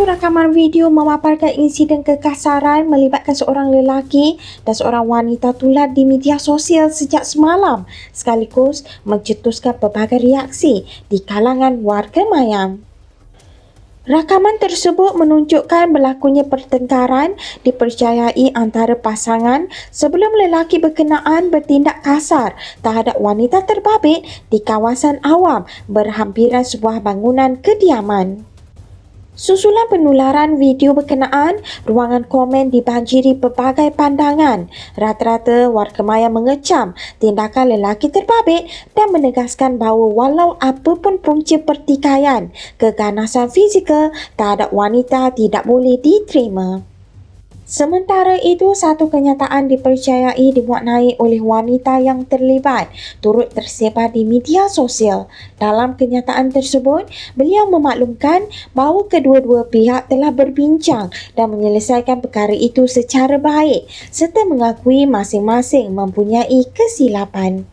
Rakaman video memaparkan insiden kekasaran melibatkan seorang lelaki dan seorang wanita tular di media sosial sejak semalam sekaligus mencetuskan pelbagai reaksi di kalangan warga mayang. Rakaman tersebut menunjukkan berlakunya pertengkaran dipercayai antara pasangan sebelum lelaki berkenaan bertindak kasar terhadap wanita terbabit di kawasan awam berhampiran sebuah bangunan kediaman. Susulan penularan video berkenaan, ruangan komen dibanjiri pelbagai pandangan. Rata-rata warga maya mengecam tindakan lelaki terbabit dan menegaskan bahawa walau apapun punca pertikaian, keganasan fizikal terhadap wanita tidak boleh diterima. Sementara itu, satu kenyataan dipercayai dibuat naik oleh wanita yang terlibat turut tersebar di media sosial. Dalam kenyataan tersebut, beliau memaklumkan bahawa kedua-dua pihak telah berbincang dan menyelesaikan perkara itu secara baik serta mengakui masing-masing mempunyai kesilapan.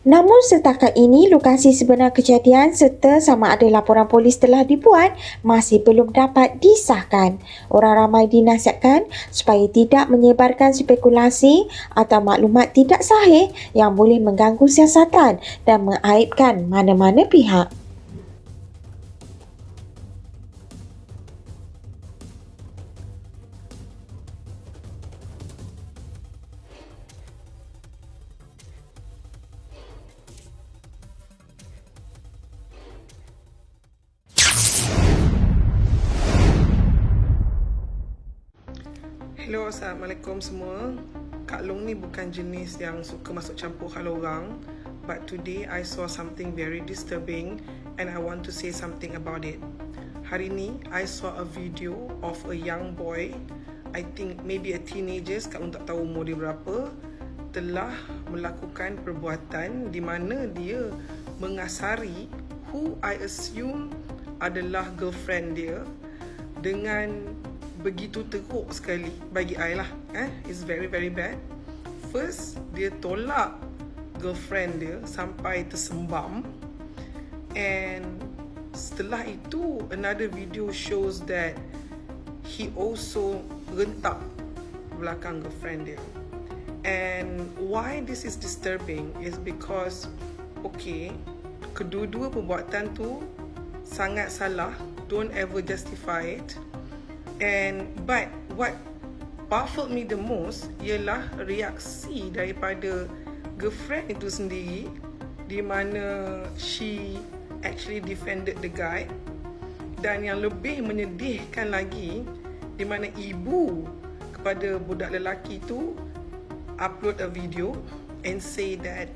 Namun setakat ini lokasi sebenar kejadian serta sama ada laporan polis telah dibuat masih belum dapat disahkan. Orang ramai dinasihatkan supaya tidak menyebarkan spekulasi atau maklumat tidak sahih yang boleh mengganggu siasatan dan mengaibkan mana-mana pihak. Hello, Assalamualaikum semua. Kak Long ni bukan jenis yang suka masuk campur hal orang. But today, I saw something very disturbing and I want to say something about it. Hari ni, I saw a video of a young boy, I think maybe a teenager, Kak Long tak tahu umur dia berapa, telah melakukan perbuatan di mana dia mengasari who I assume adalah girlfriend dia dengan begitu teruk sekali. Bagi I lah eh? It's very very bad. First dia tolak girlfriend dia sampai tersembam. And setelah itu another video shows that he also rentak belakang girlfriend dia. And why this is disturbing is because okay kedua-dua perbuatan tu sangat salah. Don't ever justify it And but what baffled me the most ialah reaksi daripada girlfriend itu sendiri di mana she actually defended the guy dan yang lebih menyedihkan lagi di mana ibu kepada budak lelaki itu upload a video and say that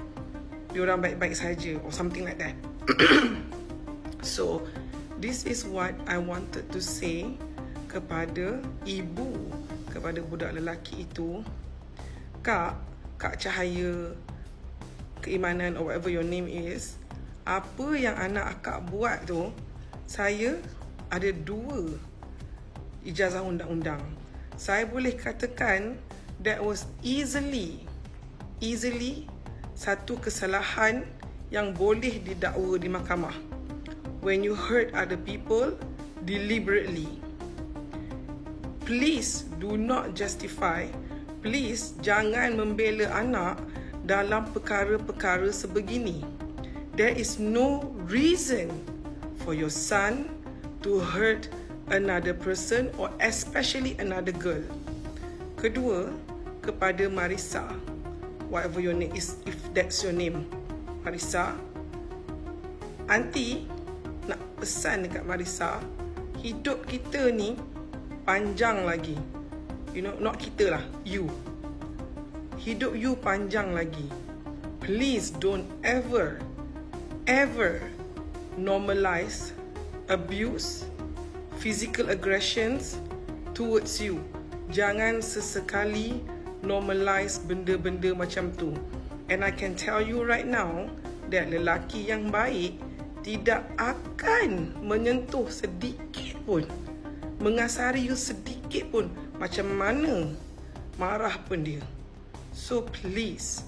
diorang baik-baik saja or something like that. so this is what I wanted to say kepada ibu kepada budak lelaki itu kak kak cahaya keimanan or whatever your name is apa yang anak akak buat tu saya ada dua ijazah undang-undang. Saya boleh katakan that was easily easily satu kesalahan yang boleh didakwa di mahkamah. When you hurt other people deliberately please do not justify. Please jangan membela anak dalam perkara-perkara sebegini. There is no reason for your son to hurt another person or especially another girl. Kedua kepada Marisa whatever your name is if that's your name Marisa Auntie nak pesan dekat Marisa hidup kita ni panjang lagi. You know, not kita lah, you. Hidup you panjang lagi. Please don't ever, ever normalize abuse, physical aggressions towards you. Jangan sesekali normalize benda-benda macam tu. And I can tell you right now that lelaki yang baik tidak akan menyentuh sedikit pun mengasari you sedikit pun macam mana marah pun dia. So please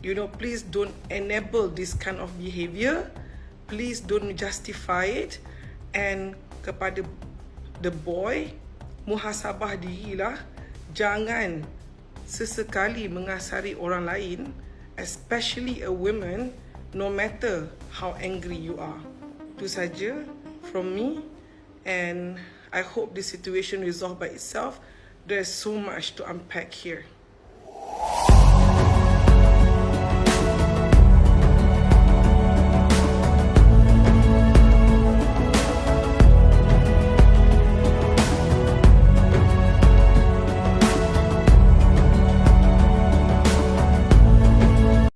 you know please don't enable this kind of behavior. Please don't justify it. And kepada the boy muhasabah dirilah jangan sesekali mengasari orang lain especially a woman no matter how angry you are. Itu saja from me. And I hope this situation resolved by itself. There's so much to unpack here